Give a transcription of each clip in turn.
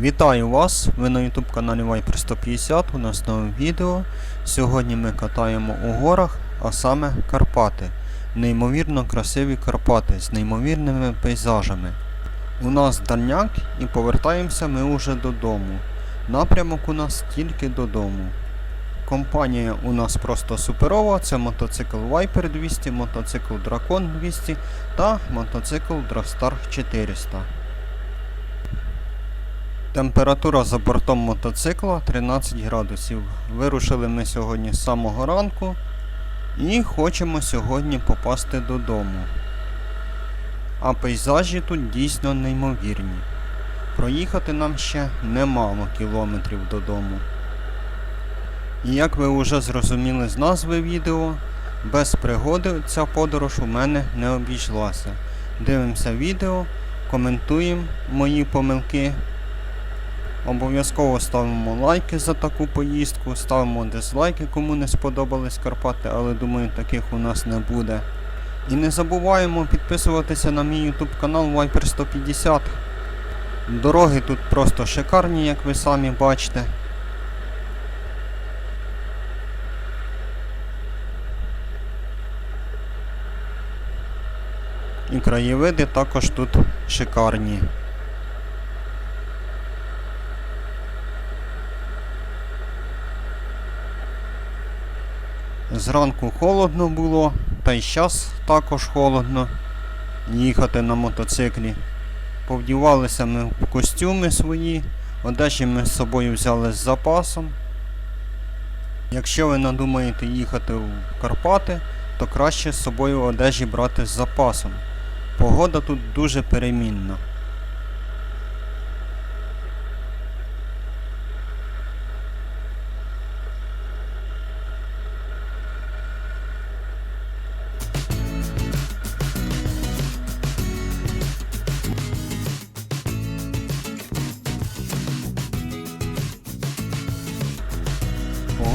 Вітаю вас! Ви на YouTube каналі Viper 150. У нас нове відео. Сьогодні ми катаємо у горах, а саме Карпати. Неймовірно красиві Карпати з неймовірними пейзажами. У нас дальняк і повертаємося ми уже додому. Напрямок у нас тільки додому. Компанія у нас просто суперова. Це мотоцикл Viper 200, мотоцикл Dragon 200 та мотоцикл Drafstar 400. Температура за бортом мотоцикла 13 градусів. Вирушили ми сьогодні з самого ранку і хочемо сьогодні попасти додому. А пейзажі тут дійсно неймовірні. Проїхати нам ще немало кілометрів додому. І як ви вже зрозуміли з назви відео, без пригоди ця подорож у мене не обійшлася. Дивимося відео, коментуємо мої помилки. Обов'язково ставимо лайки за таку поїздку, ставимо дизлайки, кому не сподобались Карпати, але думаю, таких у нас не буде. І не забуваємо підписуватися на мій YouTube канал Viper 150. Дороги тут просто шикарні, як ви самі бачите. І краєвиди також тут шикарні. Зранку холодно було, та й зараз також холодно їхати на мотоциклі. Повдівалися ми в костюми свої, одежі ми з собою взяли з запасом. Якщо ви надумаєте їхати в Карпати, то краще з собою одежі брати з запасом. Погода тут дуже перемінна.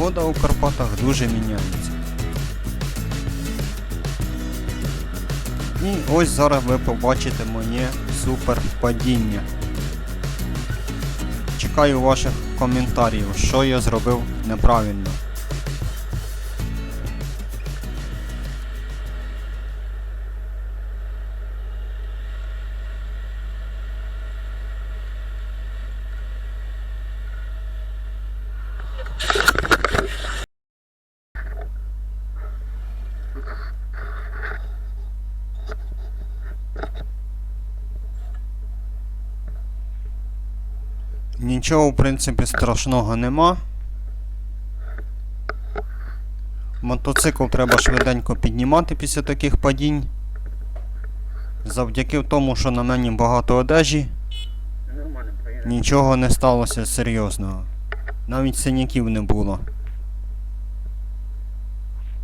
Погода у Карпатах дуже міняється. І ось зараз ви побачите моє супер падіння. Чекаю ваших коментарів, що я зробив неправильно. Нічого, в принципі, страшного нема. Мотоцикл треба швиденько піднімати після таких падінь. Завдяки тому, що на мені багато одежі, нічого не сталося серйозного. Навіть синяків не було.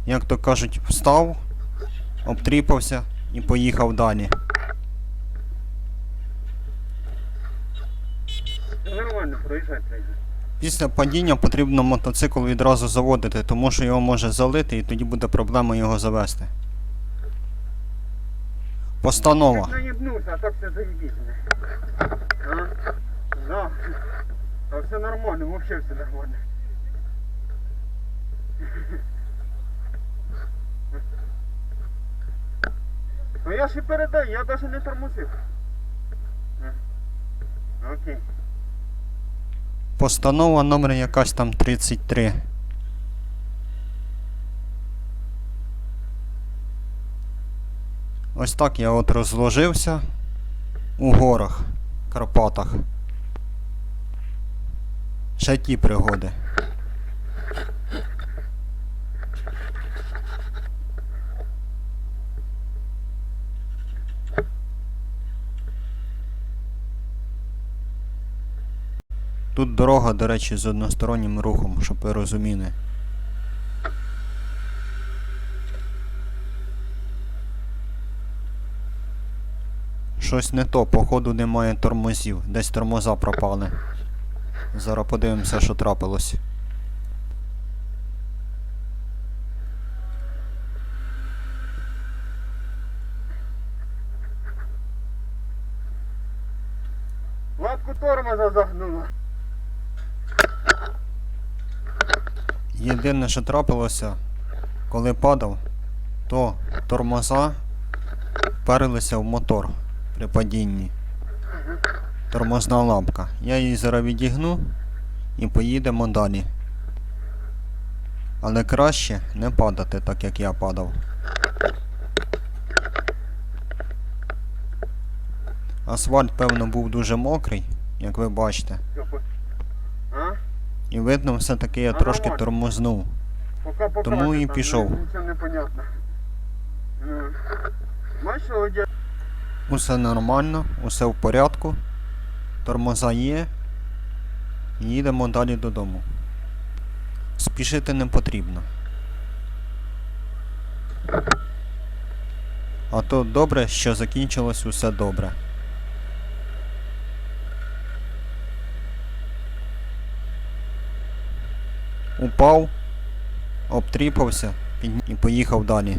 Як то кажуть, встав, обтріпався і поїхав далі. Нормально, проїжджай, проїжджай. Після падіння потрібно мотоцикл відразу заводити, тому що його може залити і тоді буде проблема його завести. Постанова. Наїбнувся, а так все заїбіть. А? Да. А все нормально, вообще все нормально. Ну я ж і передаю, я навіть не тормозив. Окей. Постанова номер якась там 33. Ось так я от розложився у горах, Карпатах. Ще ті пригоди. Тут дорога, до речі, з одностороннім рухом, щоб ви розуміли. Щось не то, походу немає тормозів. Десь тормоза пропали. Зараз подивимося, що трапилось. Єдине, що трапилося, коли падав, то тормоза вперлися в мотор при падінні. Тормозна лампка. Я її зараз відігну і поїдемо далі. Але краще не падати так, як я падав. Асфальт, певно, був дуже мокрий, як ви бачите. І видно, все-таки я трошки тормознув. Тому і пішов. Володя? Усе нормально, усе в порядку. Тормоза є. Їдемо далі додому. Спішити не потрібно. А то добре, що закінчилось усе добре. Упав, обтріпався і поїхав далі.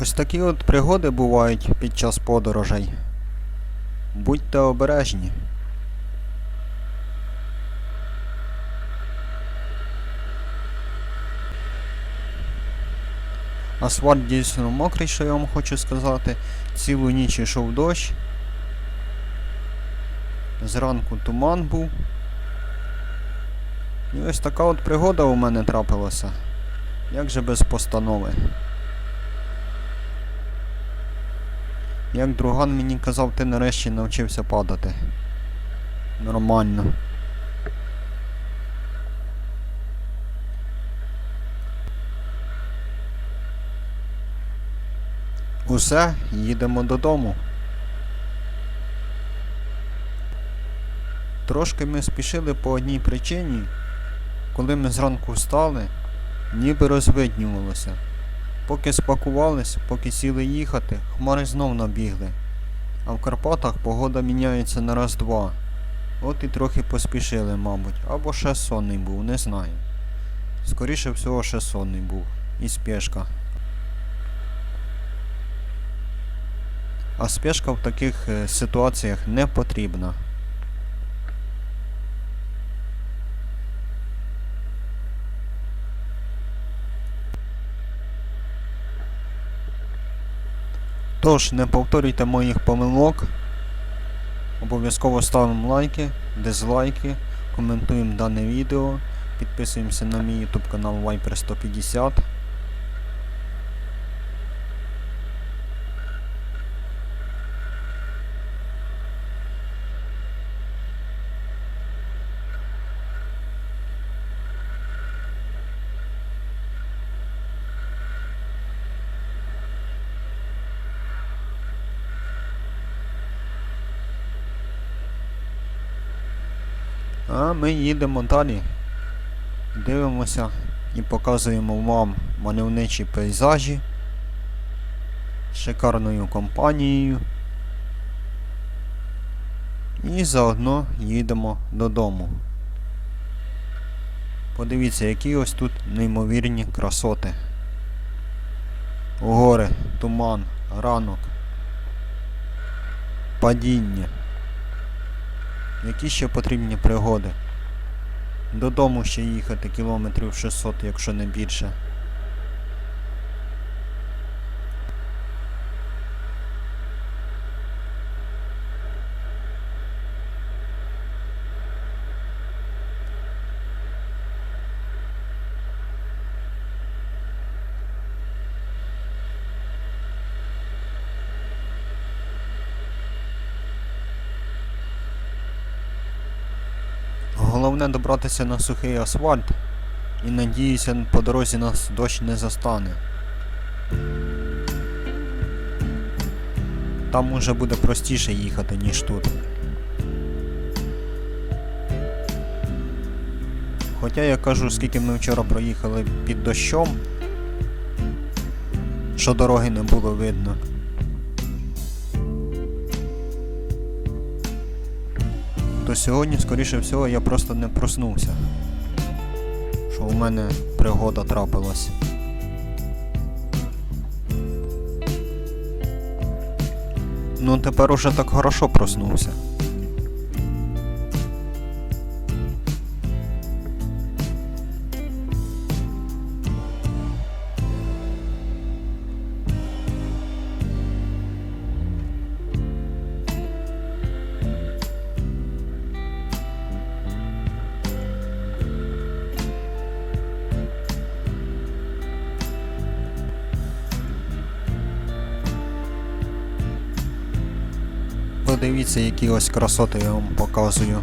Ось такі от пригоди бувають під час подорожей. Будьте обережні. Асфальт дійсно мокрий, що я вам хочу сказати. Цілу ніч йшов дощ. Зранку туман був. І ось така от пригода у мене трапилася. Як же без постанови? Як друган мені казав, ти нарешті навчився падати. Нормально. Усе, їдемо додому. Трошки ми спішили по одній причині. Коли ми зранку встали, ніби розвиднювалося. Поки спакувались, поки сіли їхати, хмари знов набігли. А в Карпатах погода міняється на раз-два. От і трохи поспішили, мабуть. Або ще сонний був, не знаю. Скоріше всього, ще сонний був. І спешка. А спешка в таких е, ситуаціях не потрібна. Тож, не повторюйте моїх помилок. Обов'язково ставимо лайки, дизлайки, коментуємо дане відео, підписуємося на мій YouTube канал Viper 150. А ми їдемо далі. Дивимося і показуємо вам мальовничі пейзажі з шикарною компанією. І заодно їдемо додому. Подивіться, які ось тут неймовірні красоти. Гори, туман, ранок, падіння. Які ще потрібні пригоди? Додому ще їхати кілометрів 600, якщо не більше. Головне добратися на сухий асфальт і надіюся, по дорозі нас дощ не застане. Там уже буде простіше їхати, ніж тут. Хоча я кажу, скільки ми вчора проїхали під дощом, що дороги не було видно. то сьогодні, скоріше всього, я просто не проснувся. Що у мене пригода трапилась. Ну тепер уже так хорошо проснувся. Подивіться, які ось красоти я вам показую.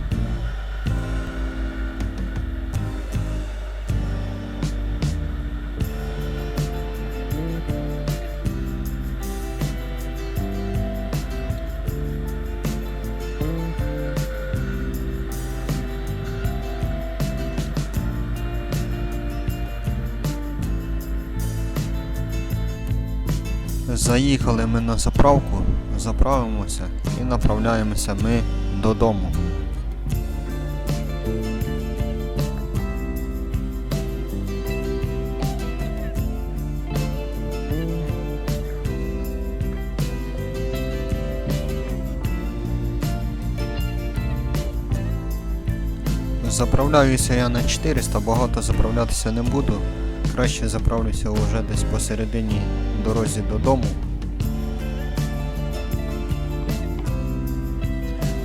Заїхали ми на заправку, заправимося і направляємося ми додому. Заправляюся я на 400, багато заправлятися не буду. Краще заправлюся вже десь посередині дорозі додому.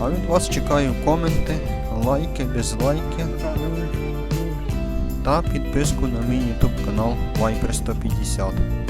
А від вас чекаю коменти, лайки, дизлайки та підписку на мій YouTube канал Viper 150.